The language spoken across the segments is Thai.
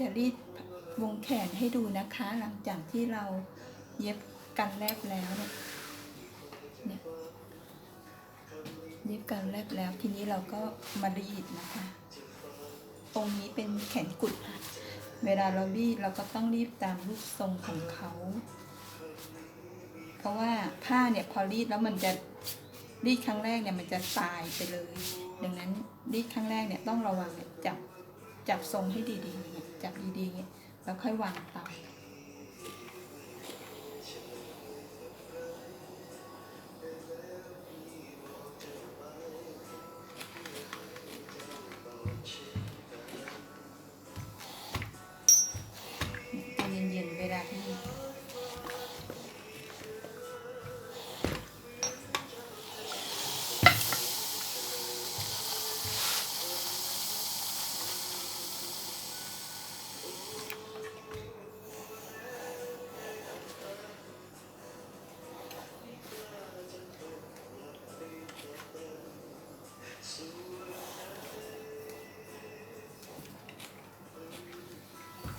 จะรีดวงแขนให้ดูนะคะ หลังจากที่เราเย็บกันแรบแล้วเนี่ยเย็บกันแรบแล้วทีนี้เราก็มารีดนะคะ ตรงนี้เป็นแขนกุดค่ะเวลาเรารีดเราก็ต้องรีดตามรูปทรงของเขา เพราะว่าผ้าเนี่ยพอรีดแล้วมันจะรีดครั้งแรกเนี่ยมันจะตายไปเลย ดังนั้นรีดครั้งแรกเนี่ยต้องระวังจับจับทรงให้ดีๆ แล้วค่อยวางเต่อใจเย็นๆ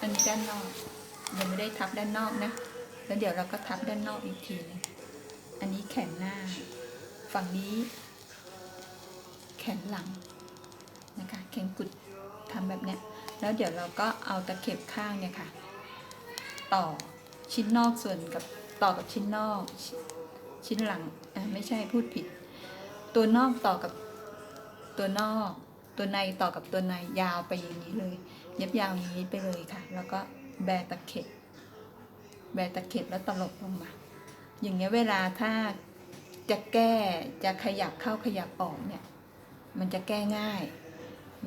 อันนี้ด้านนอกยังไม่ได้ทับด้านนอกนะ แล้วเดี๋ยวเราก็ทับด้านนอกอีกทีหนึงอันนี้แขนหน้า ฝั่งนี้ แขนหลังนะคะแขนกุดทำแบบเนี้ย แล้วเดี๋ยวเราก็เอาตะเข็บข้างเนี่ยค่ะ ต่อชิ้นนอกส่วนกับต่อกับชิ้นนอกชชิ้นหลังไม่ใช่พูดผิด ตัวนอกต่อกับตัวนอก ตัวในต่อกับตัวในยาวไปอย่างนี้เลย เย็บยาวอย่างนี้ไปเลยค่ะ แล้วก็แบตะเข็บแบตะเข็บแล้วตลบลงมา อย่างเงี้ยเวลาถ้าจะแก้จะขยับเข้าขยับออกเนี่ย มันจะแก้ง่าย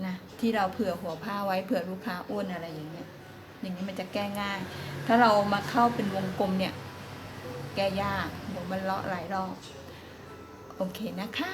นะที่เราเผื่อหัวผ้าไว้เผื่อลูกค้าอ้วนอะไรอย่างเงี้ยอย่างนี้มันจะแก้ง่าย ถ้าเรามาเข้าเป็นวงกลมเนี่ย แก้ยากเดี๋ยวมันเลาะหลายรอบ โอเคนะคะ